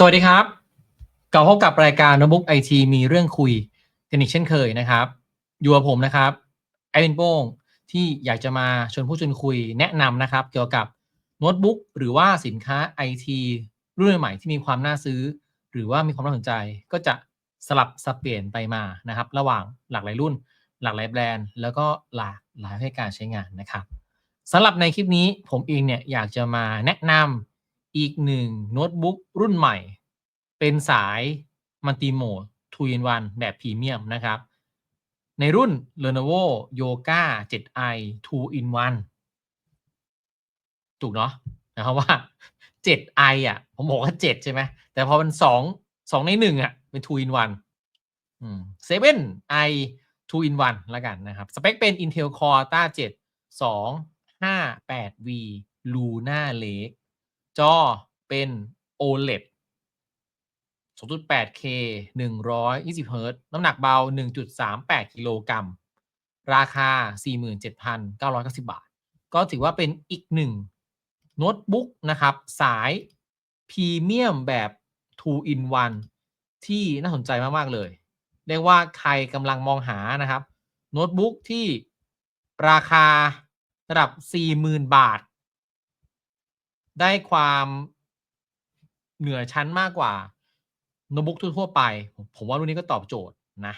สวัสดีครับกลับพบกับรายการโน้ตบุ๊กไอทีมีเรื่องคุยกันอีกเช่นเคยนะครับ อยู่กับผมนะครับไอวินโป้งที่อยากจะมาชวนผู้ชวนคุยแนะนำนะครับ เกี่ยวกับโน้ตบุ๊กหรือว่าสินค้าไอทีรุ่นใหม่ที่มีความน่าซื้อ หรือว่ามีความน่าสนใจ ก็จะสลับสับเปลี่ยนไปมานะครับ ระหว่างหลากหลายรุ่น หลากหลายแบรนด์ แล้วก็หลากหลายให้การใช้งานนะครับสำหรับในคลิปนี้ผมเองเนี่ยอยากจะมาแนะนำอีกหนึ่งโน้ตบุ๊กรุ่นใหม่ เป็นสายมัลติโหมด2 in 1แบบพรีเมียมนะครับ ในรุ่น Lenovo Yoga 7i 2 in 1ถูกเนาะนะครับว่า 7i อะ ผมบอกว่า 7 ใช่ไหม แต่พอมัน2 2 ใน 1 อะ เป็น 2 in 1อืม 7i 2 in 1แล้วกันนะครับ สเปคเป็น Intel Core i 7 2 5 8V Luna Lake จอเป็น OLED 2.8K 120 Hz น้ำหนักเบา 1.38 กิโลกรัม ราคา 47,990 บาท ก็ถือว่าเป็นอีกหนึ่งโน้ตบุ๊กนะครับ สายพรีเมียมแบบ 2 in 1 ที่น่าสนใจมาก ๆ เลย เรียกว่าใครกำลังมองหานะครับ โน้ตบุ๊กที่ราคาระดับ 40,000 บาท ได้ความเหนือชั้นมากกว่า โน้ตบุ๊กทั่วๆไป ผมว่ารุ่นนี้ก็ตอบโจทย์นะ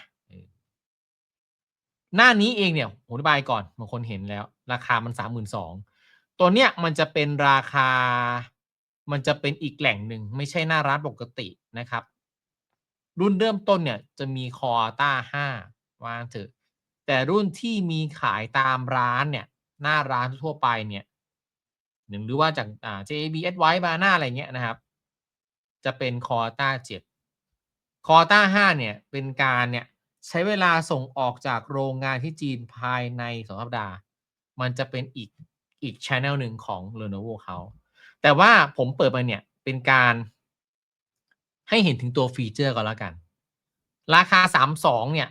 หน้านี้เองเนี่ยผมอธิบายก่อนบางคนเห็นแล้ว ราคามันสามหมื่นสองตัวเนี้ยมันจะเป็นราคา มันจะเป็นอีกแหล่งหนึ่งไม่ใช่หน้าร้านปกตินะครับ รุ่นเริ่มต้นเนี่ยจะมีคอต้าห้าวางเถอะแต่รุ่นที่มีขายตามร้านเนี่ย หน้าร้านทั่วไปเนี่ยหรือว่าจากอ่า JB a d v i c e มาหน้าอะไรเงี้ยนะครับ จะเป็นคอต้าเจ็ด คอต้าห้าเนี่ยเป็นการเนี่ยใช้เวลาส่งออกจากโรงงานที่จีนภายในสองสัปดาห์ มันจะเป็นอีกอีกช n นลหนึ่งของ Lenovo เขา แต่ว่าผมเปิดมาเนี่ยเป็นการให้เห็นถึงตัวฟีเจอร์ก่อนแล้วกัน ราคา 32 เนี่ย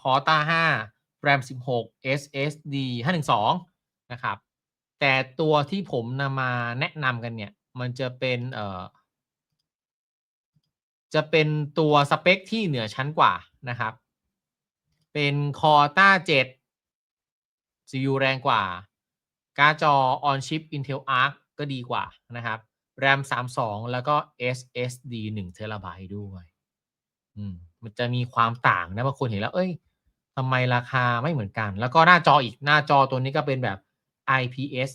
คอต้า5 RAM 16 SSD 512 นะครับ แต่ตัวที่ผมนำมาแนะนำกันเนี่ย มันจะเป็นเอ่อ จะเป็นตัวสเปคที่เหนือชั้นกว่านะครับ เป็น Core ต้า7 CPU แรงกว่า การ์ดจอ on chip Intel Arc ก็ดีกว่านะครับ RAM 32 แล้วก็ SSD 1 t b ด้วยอืมมันจะมีความต่างนะบางคนเห็นแล้ว เอ้ยทำไมราคาไม่เหมือนกัน แล้วก็หน้าจออีกหน้าจอตัวนี้ก็เป็นแบบ IPS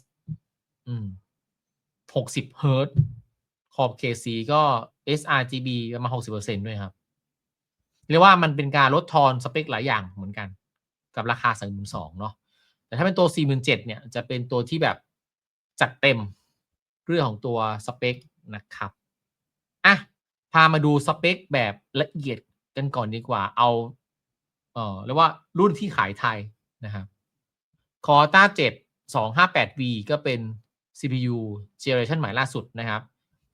อืม60 Hz ขอบเขตสีก็ sRGB ประมาณ60%ด้วยครับ เรียกว่ามันเป็นการลดทอนสเปคหลายอย่างเหมือนกัน กับราคา32,000เนาะแต่ถ้าเป็นตัว47,000เนี่ยจะเป็นตัวที่แบบจัดเต็มเรื่องของตัวสเปคนะครับอะพามาดูสเปคแบบละเอียดกันก่อนดีกว่า เอา เออเรียกว่ารุ่นที่ขายไทยนะครับ c o r t a 7 258V ก็เป็น CPU generation ใหม่ล่าสุดนะครับ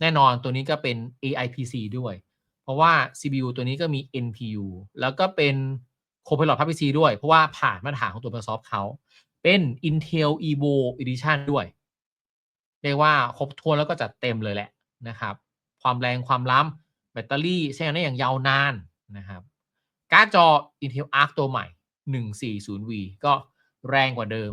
แน่นอนตัวนี้ก็เป็น AIPC ด้วย เพราะว่า CPU ตัวนี้ก็มี NPU แล้วก็เป็น Copilot PUBG ด้วย เพราะว่าผ่านมาตรฐานของตัว Microsoft เขา เป็น Intel Evo Edition ด้วย เรียกว่าครบถ้วนแล้วก็จัดเต็มเลยแหละนะครับ ความแรงความล้ำแบตเตอรี่ใช้งานได้อย่างยาวนานนะครับการ์ดจอ Intel Arc ตัวใหม่ 140V ก็แรงกว่าเดิม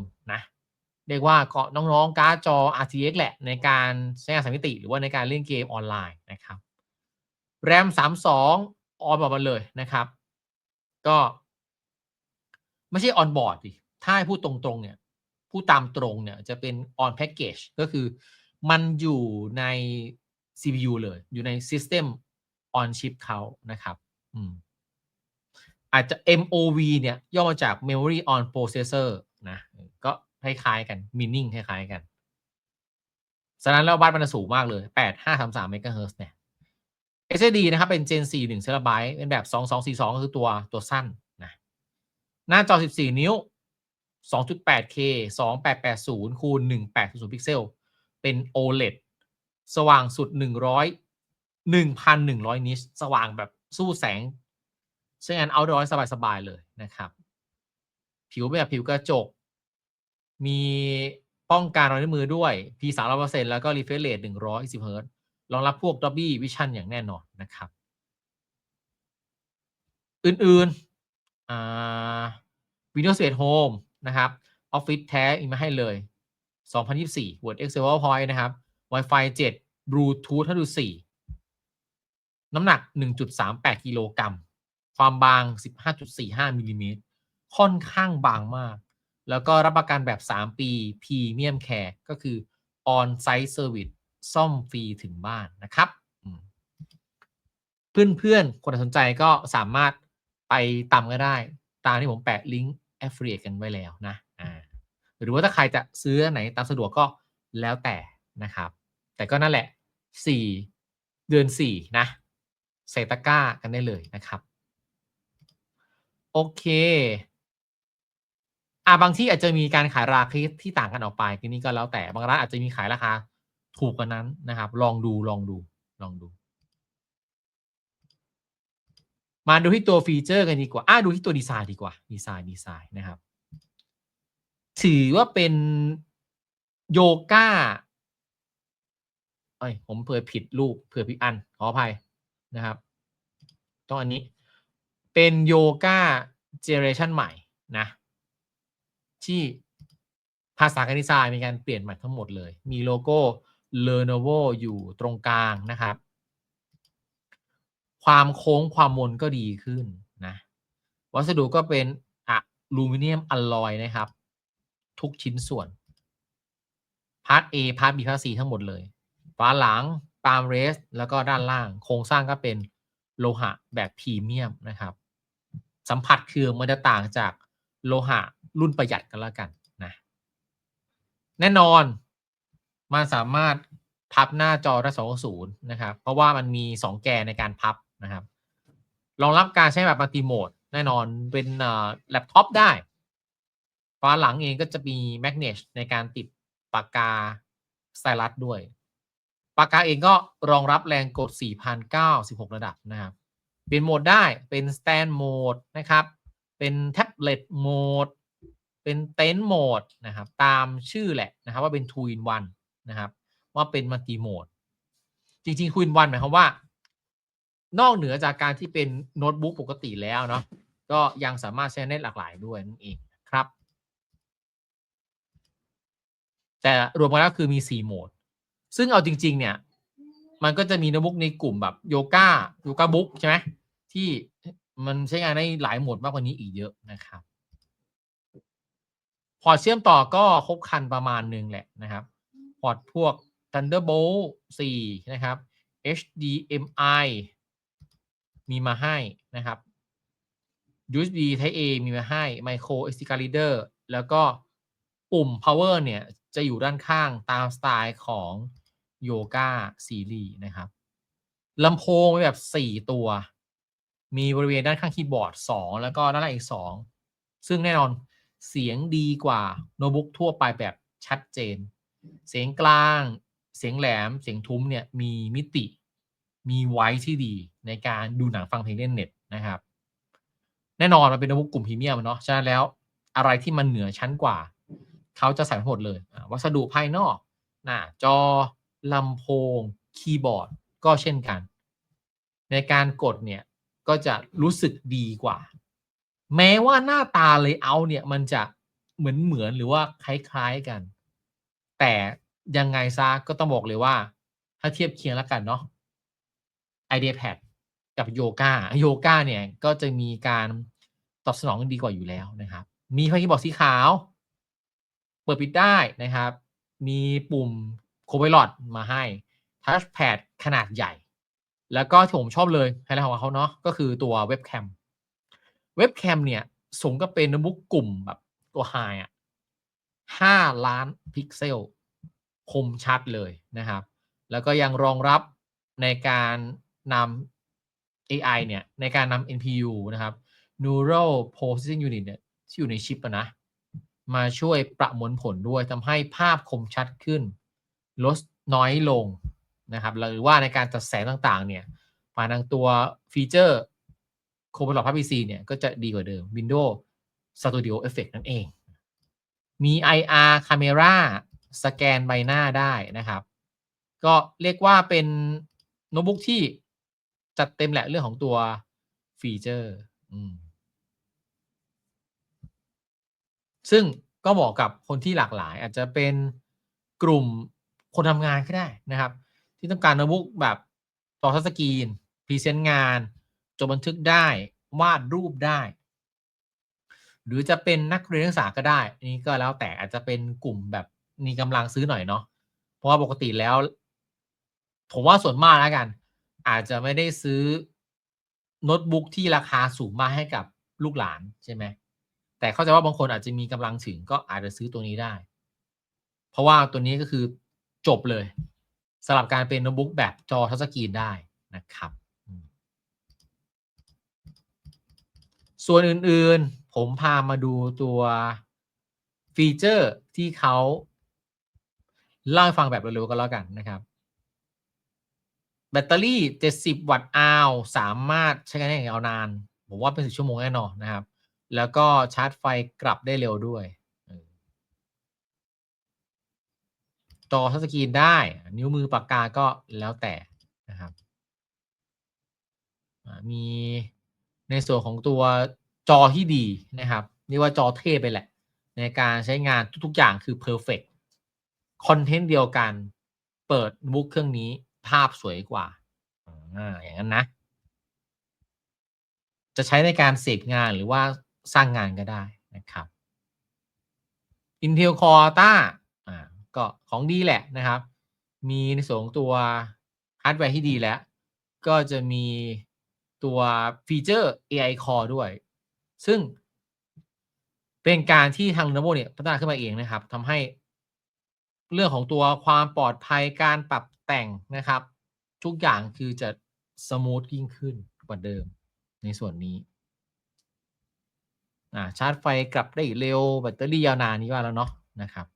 เรียกว่าเก็น้องๆ การ์ดจอ RTX แหละ ในการใช้งานสามมิติ หรือว่าในการเล่นเกมออนไลน์นะครับ RAM 32ออนบอร์ดมาเลยนะครับ ก็ ไม่ใช่ออนบอร์ดดิถ้าให้พูดตรงๆเนี่ยพูดตามตรงเนี่ยจะเป็นออนแพ็กเกจก็คือมันอยู่ใน CPU เลยอยู่ใน System on Chip เขานะครับอืมอาจจะ MOV เนี่ยย่อมาจาก Memory on Processor นะก็คล้ายๆกันมินนิ่งคล้ายๆกันฉะนั้นแล้วบัตมันสูงมากเลย8533เมกะเฮิร์เนี่ย SSD นะครับ เป็น Gen 4 1เทราไบต์เป็นแบบ 2242 ก็คือตัวตัวสั้นนะหน้าจอ 14 นิ้ว 2.8K 2880คูณ1800พิกเซล เป็น OLED สว่างสุด 100 1,100 นิตสว่างแบบสู้แสงใช้งานเอาดอร์สบาย ๆ เลยนะครับ ผิวแบบผิวกระจก มีป้องกันรอยนิ้วมือด้วย P 3 0 0 แล้วก็ refresh rate 120 Hz รองรับพวก Dolby Vision อย่างแน่นอนนะครับ อื่นๆ Windows 11 Home นะครับ Office แท้อีกมาให้เลย 2024 Word Excel PowerPoint นะครับ Wi-Fi 7 Bluetooth 5.4 น้ำหนัก 1.38 กิโลกรัม ความบาง 15.45มิลลิเมตร ค่อนข้างบางมาก แล้วก็รับประกันแบบ 3 ปี Premium Care ก็คือ On-Site Service ซ่อมฟรีถึงบ้านนะครับเพื่อนๆ คนสนใจก็สามารถไปตามก็ได้ ตามที่ผมแปะลิงก์ Affiliate กันไว้แล้วนะอ่าหรือว่าถ้าใครจะซื้อไหนตามสะดวกก็แล้วแต่นะครับ แต่ก็นั่นแหละ 4 เดือน 4 นะใส่ตะกร้ากันได้เลยนะครับ โอเค อ่าบางที่อาจจะมีการขายราคาที่ต่างกันออกไปทีนี้ก็แล้วแต่บางร้านอาจจะมีขายราคาถูกกว่านั้นนะครับ ลองดูลองดูลองดู มาดูที่ตัวฟีเจอร์กันดีกว่าอ่าดูที่ตัวดีไซน์ดีกว่าดีไซน์ดีไซน์นะครับ ถือว่าเป็นโยก้าเอ้ยผมเผื่อผิดรูปเผื่อผิดอันขออภัยนะครับต้องอันนี้เป็นโยก้าเจเนเรชันใหม่นะ ที่ภาษาการดีไซน์มีการเปลี่ยนใหม่ทั้งหมดเลย มีโลโก้ Lenovo อยู่ตรงกลางนะครับ ความโค้งความมนก็ดีขึ้นนะ วัสดุก็เป็นอะลูมิเนียมอลลอยนะครับ ทุกชิ้นส่วน พาร์ท A พาร์ท B พาร์ท C ทั้งหมดเลยฝาหลังปาล์มเรส แล้วก็ด้านล่าง โครงสร้างก็เป็นโลหะแบบพรีเมียมนะครับ สัมผัสคือมันจะต่างจาก โลหะรุ่นประหยัดกันแล้วกันนะแน่นอนมันสามารถพับหน้าจอได้260นย์นะครับ เพราะว่ามันมี 2 แกนในการพับนะครับรองรับการใช้แบบมัลติโหมดแน่นอนเป็นแล็ปท็อปได้ฝาหลังเองก็จะมีแมกเนตในการติดปากกาสไตลัสด้วย ปากกาเองก็รองรับแรงกด4,096ระดับนะครับ เปลี่ยนโหมดได้เป็น Stand Mode นะครับ เป็น Tablet Mode เป็น Tent Mode นะครับตามชื่อแหละนะครับว่าเป็น Two in One นะครับว่าเป็น Multi Mode จริงๆ Two in One หมายความว่า นอกเหนือจากการที่เป็นโน้ตบุ๊กปกติแล้วเนาะก็ยังสามารถใช้ได้หลากหลายด้วยนั่นเองครับ แต่รวมกันแล้วคือมี 4 โหมด ซึ่งเอาจริง ๆ เนี่ย มันก็จะมีโน้ตบุ๊กในกลุ่มแบบโยก้าโยก้าบุ๊กใช่ไหมที่ มันใช้งานได้หลายโหมดมากกว่านี้อีกเยอะนะครับ พอร์ตเชื่อมต่อก็ครบครันประมาณหนึงแหละนะครับ พอร์ตพวก Thunderbolt 4 นะครับ HDMI มีมาให้นะครับ USB Type A มีมาให้ Micro SD card reader แล้วก็ปุ่ม power เนี่ย จะอยู่ด้านข้างตามสไตล์ของ Yoga Series นะครับลำโพงแบบ 4 ตัว มีบริเวณด้านข้างคีย์บอร์ด 2 แล้วก็ด้านล่างอีก 2 ซึ่งแน่นอนเสียงดีกว่าโน้ตบุ๊กทั่วไปแบบชัดเจน เสียงกลาง เสียงแหลม เสียงทุ้มเนี่ยมีมิติ มีไว้ที่ดีในการดูหนังฟังเพลงเล่นเน็ตนะครับ แน่นอนมันเป็นโน้ตบุ๊กกลุ่มพรีเมียมเนาะ ฉะนั้นแล้วอะไรที่มันเหนือชั้นกว่า เขาจะใส่ทั้งหมดเลย วัสดุภายนอก หน้าจอ ลำโพง คีย์บอร์ด ก็เช่นกัน ในการกดเนี่ย ก็จะรู้สึกดีกว่า แม้ว่าหน้าตาเลยเอาเนี่ยมันจะเหมือนเหมือนหรือว่าคล้ายๆกัน แต่ยังไงซะก็ต้องบอกเลยว่า ถ้าเทียบเคียงแล้วกันเนาะ IdeaPad กับโยก a โยก a เนี่ยก็จะมีการตอบสนองดีกว่าอยู่แล้วนะครับ มีไฟคีย์บอร์ดสีขาว เปิดปิดได้นะครับ มีปุ่ม Copilot มาให้ Touchpad ขนาดใหญ่ แล้วก็ที่ผมชอบเลยไฮไลท์ของเขาเนาะก็คือตัวเว็บแคมเว็บแคมเนี่ยสมกับเป็นโน้ตบุ๊กกลุ่มแบบตัวไฮอะห้าล้านพิกเซล คมชัดเลยนะครับ แล้วก็ยังรองรับในการนำ AI เนี่ย ในการนำ NPU นะครับ Neural Processing Unit เนี่ยที่อยู่ในชิปะนะ มาช่วยประมวลผลด้วยทำให้ภาพคมชัดขึ้น ลดน้อยลง นะครับหรือว่าในการจัดแสงต่างๆ เนี่ยผ่านทางตัวฟีเจอร์ Copilot p u b c เนี่ยก็จะดีกว่าเดิม Windows Studio Effect นั่นเอง มี IR Camera สแกนใบหน้าได้นะครับ ก็เรียกว่าเป็นโน้ตบุ๊กที่จัดเต็มแหละเรื่องของตัวฟีเจอร์ซึ่งก็เหมาะกับคนที่หลากหลาย อาจจะเป็นกลุ่มคนทำงานก็ได้นะครับ ที่ต้องการโน้ตบุ๊กแบบต่อทัชสกรีนพรีเซนต์งานจดบันทึกได้วาดรูปได้ หรือจะเป็นนักเรียนนักศึกษาก็ได้อันนี้ก็แล้วแต่อาจจะเป็นกลุ่มแบบมีกำลังซื้อหน่อยเนาะเพราะว่าปกติแล้ว ผมว่าส่วนมากแล้วกัน อาจจะไม่ได้ซื้อโน้ตบุ๊กที่ราคาสูงมากให้กับลูกหลานใช่ไหมแต่เข้าใจว่าบางคนอาจจะมีกำลังถึงก็อาจจะซื้อตัวนี้ได้ เพราะว่าตัวนี้ก็คือจบเลย สำหรับการเป็นโน้ตบุ๊กแบบจอทัชสกรีนได้นะครับ ส่วนอื่นๆ ผมพามาดูตัวฟีเจอร์ที่เขาเล่าให้ฟังแบบเร็วๆก็แล้วกันนะครับ แบตเตอรี่ 70 วัตต์อาวสามารถใช้งานได้ยาวนาน ผมว่าเป็นสิบชั่วโมงแน่นอนนะครับ แล้วก็ชาร์จไฟกลับได้เร็วด้วย จอทัชสกรีนได้ นิ้วมือปากกาก็แล้วแต่นะครับมีในส่วนของตัวจอที่ดีนะครับเรียกว่าจอเทพไปแหละ ในการใช้งานทุกๆอย่างคือ perfect คอนเทนต์เดียวกัน เปิดบุ๊กเครื่องนี้ภาพสวยกว่าอย่างนั้นนะ จะใช้ในการเสพงานหรือว่าสร้างงานก็ได้นะครับ Intel Core t a อ่า ก็ของดีแหละนะครับ มีในส่วนของตัวฮาร์ดแวร์ที่ดีแล้ว ก็จะมีตัวฟีเจอร์ AI Core ด้วย ซึ่งเป็นการที่ทาง Lenovo เนี่ยพัฒนาขึ้นมาเองนะครับทำให้เรื่องของตัวความปลอดภัยการปรับแต่งนะครับ ทุกอย่างคือจะสมูทยิ่งขึ้นกว่าเดิมในส่วนนี้อ่าชาร์จไฟกลับได้เร็วแบตเตอรี่ยาวนานนี้ว่าแล้วเนาะนะครับ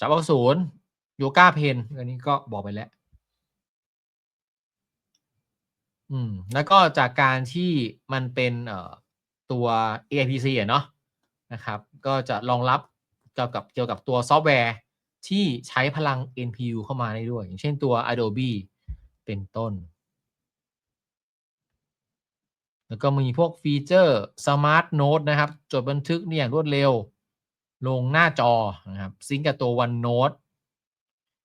จับเอาศูนย์โยก้าเพนอันนี้ก็บอกไปแล้ว อืม แล้วก็จากการที่มันเป็นเอ่อตัว AIPC อะเนาะนะครับ ก็จะรองรับเกี่ยวกับเกี่ยวกับตัวซอฟต์แวร์ที่ใช้พลัง NPU เข้ามาได้ด้วย อย่างเช่นตัว Adobe เป็นต้น แล้วก็มีพวกฟีเจอร์ Smart Note นะครับ จดบันทึกนี่อย่างรวดเร็ว ลงหน้าจอนะครับซิงกับตัว OneNote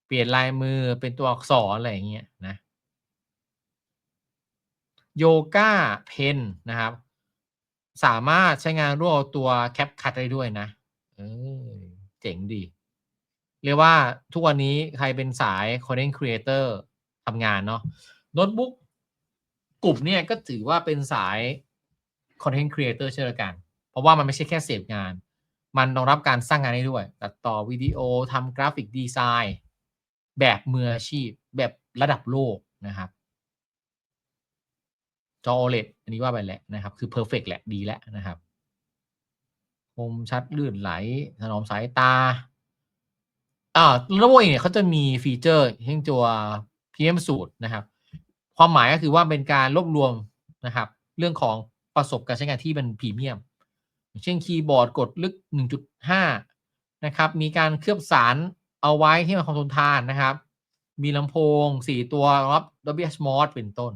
เปลี่ยนลายมือเป็นตัวอักษรอะไรอย่างเงี้ยนะโยก้าเพนนะครับ สามารถใช้งานร่วมตัวแคปคัตได้ด้วยนะเออเจ๋งดี เรียกว่าทุกวันนี้ใครเป็นสาย Content Creator ทำงานเนาะโน้ตบุ๊กกลุ่มเนี่ยก็ถือว่าเป็นสาย Content Creator เช่นเดียวกัน เพราะว่ามันไม่ใช่แค่เสพงาน มันรองรับการสร้างงานได้ด้วย ตัดต่อวิดีโอทำกราฟิกดีไซน์ แบบมืออาชีพ แบบระดับโลกนะครับ จอ OLED อันนี้ว่าไปแหละนะครับ คือ perfect แหละดีแล้วนะครับคมชัดลื่นไหลถนอมสายตาอ่าระบบเองเนี่ยเขาจะมีฟีเจอร์เช่นตัว PM สูตรนะครับ ความหมายก็คือว่าเป็นการรวบรวมนะครับ เรื่องของประสบการใช้งานที่เป็นพรีเมียม เช่นคีย์บอร์ดกดลึก 1.5 นะครับ มีการเคลือบสารเอาไว้ที่มันความทนทานนะครับ มีลำโพง 4 ตัวรับ Dolby Atmos เป็นต้น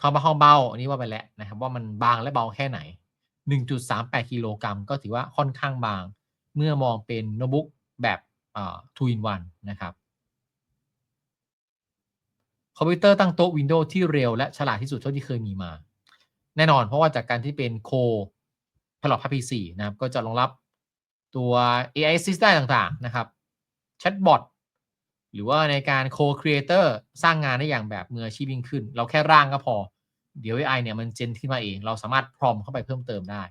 ความเบาความเบาอันนี้ว่าไปแล้วนะครับ ว่ามันบางและเบาแค่ไหน 1.38 กิโลกรัมก็ถือว่าค่อนข้างบาง เมื่อมองเป็นโน้ตบุ๊กแบบอ่า two in one นะครับ คอมพิวเตอร์ตั้งโต๊ะ Windows ที่เร็วและฉลาดที่สุดเท่าที่เคยมีมา แน่นอนเพราะว่าจากการที่เป็นโค Pilot P4 นะครับ ก็จะรองรับตัว AI Assist ได้ต่างๆนะครับแชทบอทหรือว่าในการ Co-Creator สร้างงานได้อย่างแบบมืออาชีพยิ่งขึ้น เราแค่ร่างก็พอ เดี๋ยว AI เนี่ยมันเจนขึ้นมาเอง เราสามารถพรอมเข้าไปเพิ่มเติมได้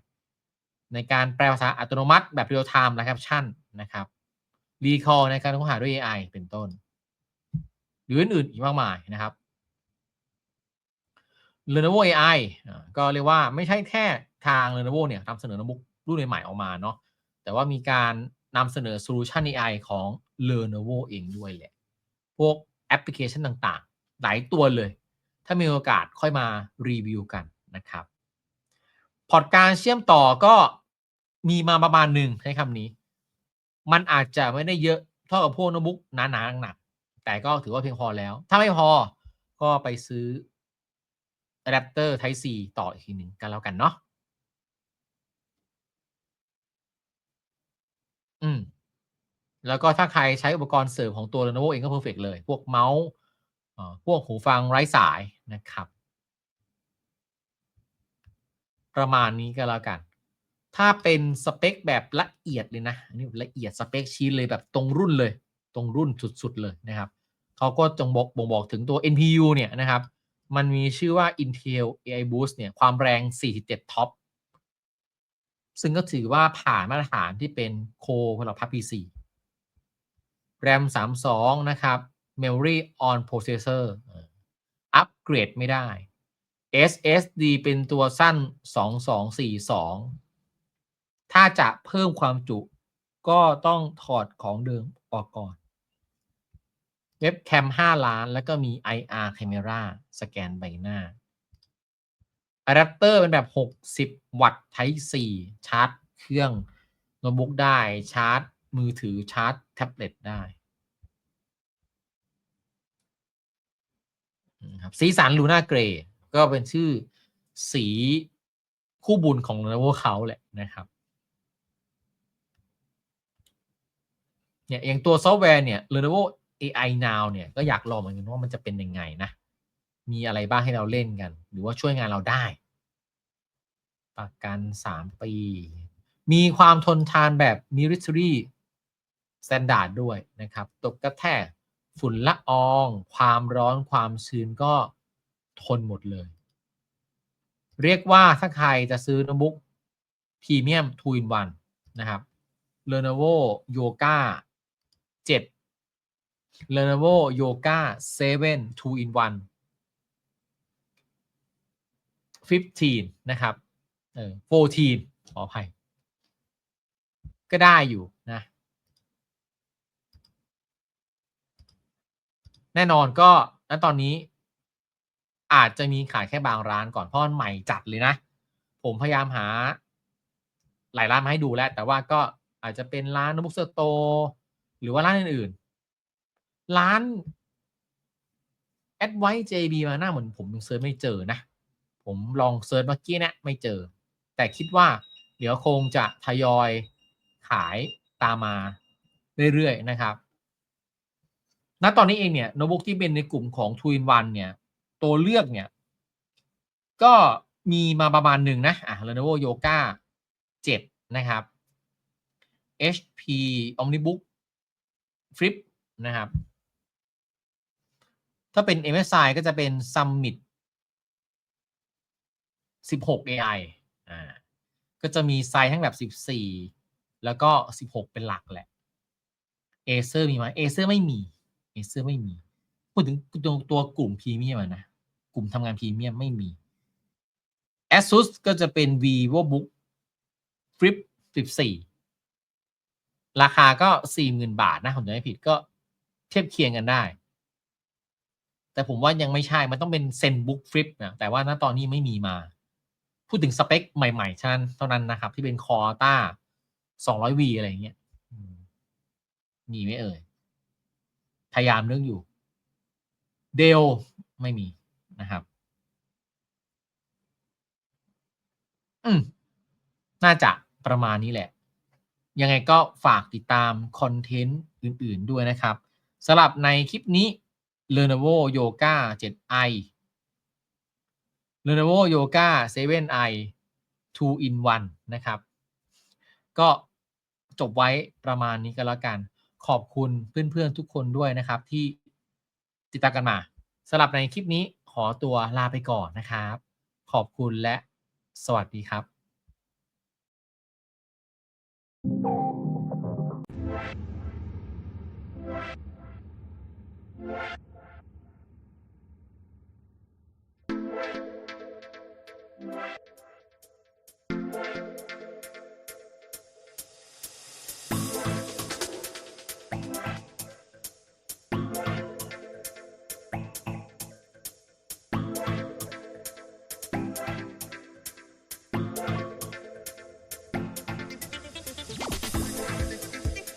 ในการแปลภาษาอัตโนมัติแบบ Real Time และ Caption นนะครับ Recall ในการค้นหาด้วย AI เป็นต้น หรืออื่นๆอีกมากมายนะครับ Lenovo AI ก็เรียกว่าไม่ใช่แค่ทาง Lenovo เนี่ยนำเสนอโน้ตบุ๊กรุ่นใหม่ออกมาเนาะแต่ว่ามีการนำเสนอโซลูชัน AI ของ Lenovo เองด้วยแหละ พวกแอปพลิเคชันต่างๆ หลายตัวเลย ถ้ามีโอกาสค่อยมารีวิวกันนะครับ พอร์ตการเชื่อมต่อก็มีมาประมาณหนึ่งใช้คำนี้ มันอาจจะไม่ได้เยอะเท่ากับพวกโน้ตบุ๊กหนาๆหนัก แต่ก็ถือว่าเพียงพอแล้ว ถ้าไม่พอก็ไปซื้ออะแดปเตอร์ Type C ต่ออีกทีหนึ่งกันแล้วกันเนาะอืม แล้วก็ถ้าใครใช้อุปกรณ์เสริมของตัว Lenovo เองก็เพอร์เฟกเลย พวกเมาส์อ่อพวกหูฟังไร้สายนะครับ ประมาณนี้ก็แล้วกัน ถ้าเป็นสเปคแบบละเอียดเลยนะ อันนี้ละเอียดสเปคชีนเลยแบบตรงรุ่นเลย ตรงรุ่นสุด ๆ เลยนะครับ เขาก็จงบอกบ่งบอกถึงตัว NPU เนี่ยนะครับ มันมีชื่อว่า Intel AI Boost เนี่ย ความแรง 47 ท็อป ซึ่งก็ถือว่าผ่านมาตรฐานที่เป็นโคสำหรับพับ PC RAM 32 นะครับ Memory on Processor อออัปเกรดไม่ได้ SSD เป็นตัวสั้น 2242 ถ้าจะเพิ่มความจุก็ต้องถอดของเดิมออกก่อน เว็บแคม5ล้าน แล้วก็มี IR Camera สแกนใบหน้าอะแดปเตอร์เป็นแบบ 60 วัตต์ Type C ชาร์จเครื่องโน้ตบุ๊กได้ชาร์จมือถือชาร์จแท็บเล็ตได้ครับสีสันลูน่าเกรย์ก็เป็นชื่อสีคู่บุญของ Lenovo เขาแหละนะครับเนี่ยอย่างตัวซอฟต์แวร์เนี่ย Lenovo AI Now เนี่ยก็อยากลองเหมือนกันว่ามันจะเป็นยังไงนะ มีอะไรบ้างให้เราเล่นกัน หรือว่าช่วยงานเราได้ ประกัน 3 ปี มีความทนทานแบบ Military Standard ด้วยนะครับ ตกกระแทกฝุ่นละออง ความร้อนความชื้นก็ทนหมดเลย เรียกว่าถ้าใครจะซื้อโน้ตบุ๊กพรีเมียม2 in 1นะครับ Lenovo Yoga 7 Lenovo Yoga 7 2 in 1 15 นะครับเออ14 ขออภัย ก็ได้อยู่นะ แน่นอนก็ณตอนนี้ อาจจะมีขายแค่บางร้านก่อนเพราะมันใหม่จัดเลยนะ ผมพยายามหา หลายร้านมาให้ดูแล้ว แต่ว่าก็อาจจะเป็นร้านนบุกสโต หรือว่าร้านอื่น ร้าน a d v i c e JB มาหน้าเหมือนผมยังเซิร์ชไม่เจอนะ ผมลองเซิร์ชเมื่อกี้นะไม่เจอ แต่คิดว่าเดี๋ยวคงจะทยอยขายตามมาเรื่อยๆนะครับ ณ ตอนนี้เองเนี่ยโน้ตบุ๊กที่เป็นในกลุ่มของ2 in 1เนี่ย ตัวเลือกเนี่ย ก็มีมาประมาณหนึ่งนะ อะ Lenovo Yoga 7 นะครับ HP OmniBook Flip นะครับ ถ้าเป็น MSI ก็จะเป็น Summit 16 AI อ่าก็จะมีไซส์ทั้งแบบ 14 แล้วก็ 16 เป็นหลักแหละ Acer มีไหม Acer ไม่มี Acer ไม่มี พูดถึงตัวตัวกลุ่มพรีเมียมนะ กลุ่มทำงานพรีเมียมไม่มี Asus ก็จะเป็น VivoBook Flip 14 ราคาก็ 40,000 บาทนะผมจะไม่ผิดก็เทียบเคียงกันได้ แต่ผมว่ายังไม่ใช่ มันต้องเป็น ZenBook Flip นะ แต่ว่าณตอนนี้ไม่มีมา พูดถึงสเปคใหม่ๆเท่านั้นเท่านั้นนะครับ ที่เป็น Core Ultra 200V อะไรเงี้ย มีไหมเอ่ย พยายามเรื่องอยู่ เดลไม่มีนะครับ อืม น่าจะประมาณนี้แหละ ยังไงก็ฝากติดตามคอนเทนต์อื่น ๆด้วยนะครับสำหรับในคลิปนี้ Lenovo Yoga 7i Lenovo Yoga 7i 2 in 1 นะครับ ก็จบไว้ประมาณนี้ก็แล้วกัน ขอบคุณเพื่อนๆทุกคนด้วยนะครับที่ติดตามกันมาสำหรับในคลิปนี้ขอตัวลาไปก่อนนะครับ ขอบคุณและสวัสดีครับ you